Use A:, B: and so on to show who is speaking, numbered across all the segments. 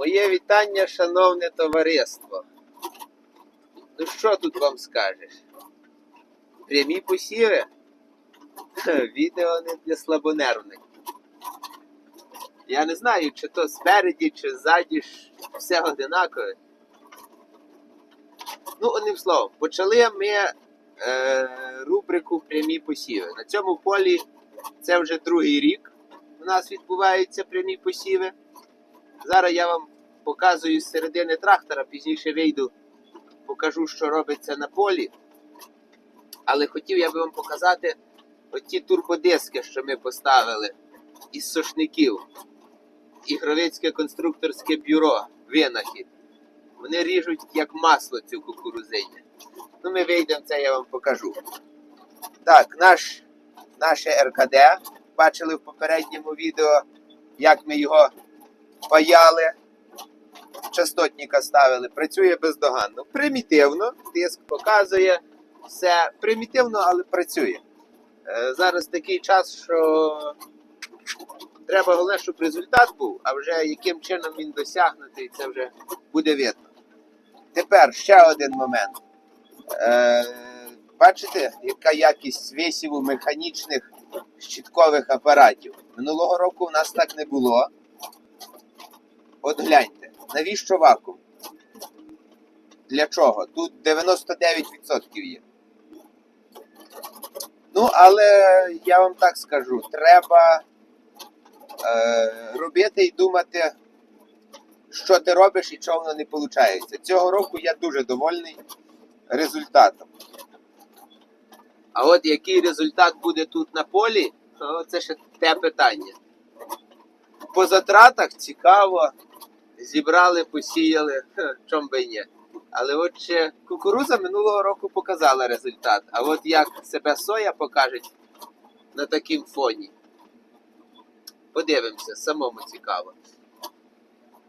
A: Моє вітання, шановне товариство. Ну що тут вам скажеш? Прямі посіви? Відео не для слабонервних. Я не знаю, чи то спереді, чи ззаді ж все одинакове. Ну, одним словом, почали ми е, рубрику прямі посіви. На цьому полі це вже другий рік. У нас відбуваються прямі посіви. Зараз я вам показую з середини трактора, пізніше вийду, покажу, що робиться на полі. Але хотів я би вам показати оті турбодиски, що ми поставили із сошників. Ігровецьке конструкторське бюро винахід. Вони ріжуть як масло цю кукурузиня. Ну, ми вийдемо, це я вам покажу. Так, наш, наше РКД. Бачили в попередньому відео, як ми його паяли, частотника ставили. Працює бездоганно. Примітивно, диск показує все примітивно, але працює. Е, Зараз такий час, що треба головне, щоб результат був, а вже яким чином він досягнутий, це вже буде видно. Тепер ще один момент. Е, бачите, яка якість висіву механічних щиткових апаратів. Minулого року в нас так не було. От гляньте, навіщо вакуум? Для чого? Тут 99% є. Ну, але я вам так скажу, треба е, робити і думати, що ти робиш і чого воно не виходить. Цього року я дуже довольний результатом. А от який результат буде тут на полі, то це ще те питання. По затратах цікаво, зібрали, посіяли, чом би ні. Але от ще кукуруза минулого року показала результат. А от як себе соя покаже на такому фоні. Подивимося, самому цікаво.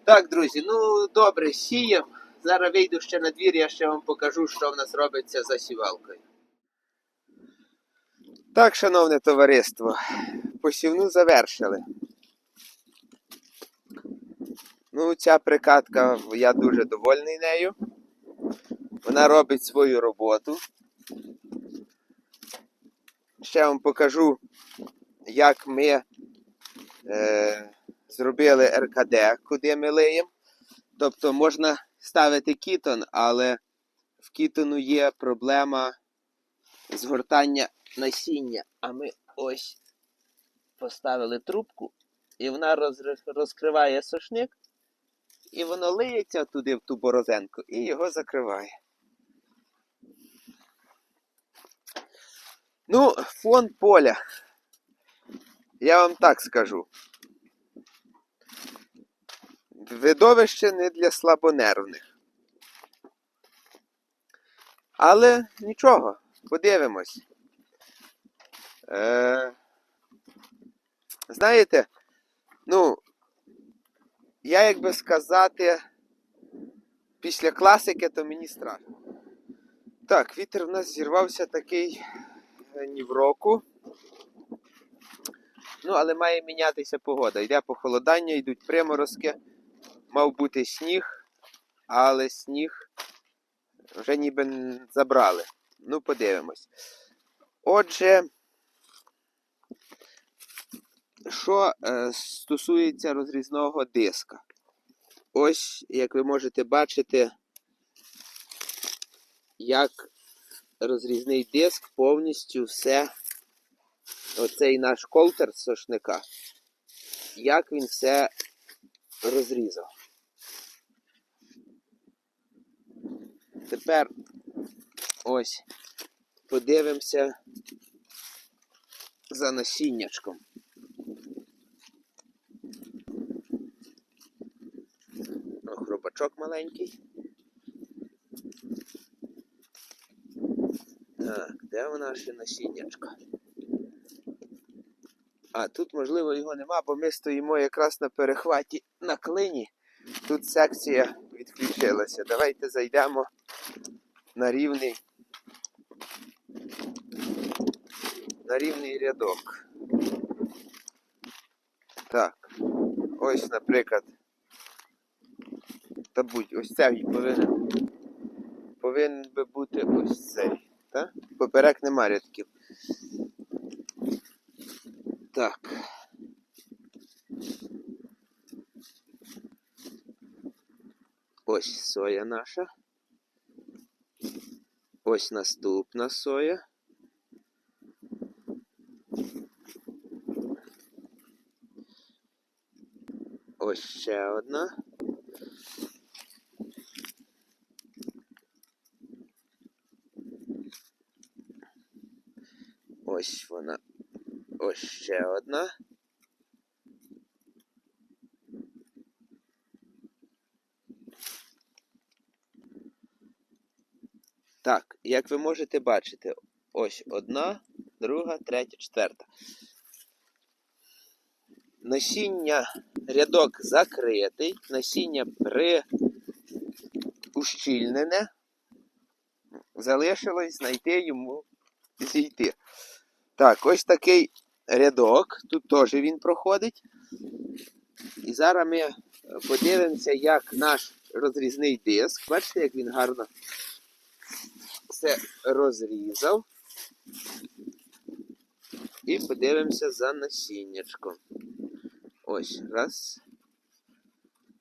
A: Так, друзі, ну добре, сіємо. Зараз вийду ще на двір, я ще вам покажу, що в нас робиться за сівалкою. Так, шановне товариство, посівну завершили. Ну, ця прикатка, я дуже довольний нею. Вона робить свою роботу. Ще вам покажу, як ми е, зробили РКД, куди ми лиємо. Тобто можна ставити кітон, але в кітону є проблема згортання насіння. А ми ось поставили трубку, і вона розкриває сошник, і воно лиється туди в ту борозенку і його закриває. Ну, фон поля. Я вам так скажу. Видовище не для слабонервних. Але нічого, подивимось. Е, знаєте, ну, я як би сказати, після класики, то мені страшно. Так, вітер в нас зірвався такий е, ні в року. Ну, але має мінятися погода. Йде похолодання, йдуть приморозки. Мав бути сніг, але сніг вже ніби забрали. Ну, подивимось. Отже, що е, стосується розрізного диска. Ось, як ви можете бачити, як розрізний диск повністю все, оцей наш колтер сошника, як він все розрізав. Тепер ось подивимося за насіннячком. О, хробачок маленький. Так, де вона ще насіннячко? А тут, можливо, його нема, бо ми стоїмо якраз на перехваті на клині. Тут секція відключилася. Давайте зайдемо на рівний на рівний рядок. Так. Ось, наприклад, Та будь, ось цей повинен. Повинен би бути ось цей. Так? Поперек нема рядків. Так. Ось соя наша. Ось наступна соя. Ось ще одна. Ось вона. Ось ще одна. Так, як ви можете бачити, ось одна, друга, третя, четверта. Насіння рядок закритий, насіння приущільнене. Залишилось знайти йому зійти. Так, ось такий рядок. Тут теж він проходить. І зараз ми подивимося, як наш розрізний диск. Бачите, як він гарно все розрізав. І подивимося за насіннячком. Ось, раз.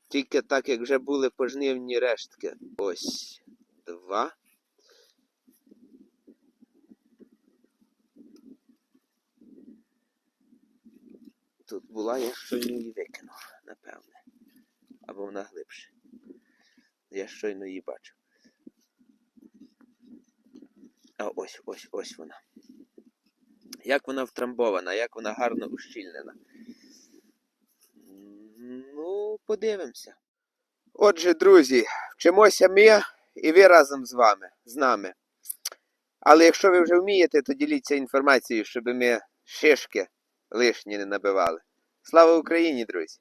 A: Тільки так, як вже були пожнивні рештки. Ось. Два. Тут була, я щойно її викинув, напевне. Або вона глибше. Я щойно її бачив. А ось, ось, ось вона. Як вона втрамбована, як вона гарно ущільнена. Ну, подивимося. Отже, друзі, вчимося ми і ви разом з вами, з нами. Але якщо ви вже вмієте, то діліться інформацією, щоб ми шишки лишні не набивали. Слава Україні, друзі!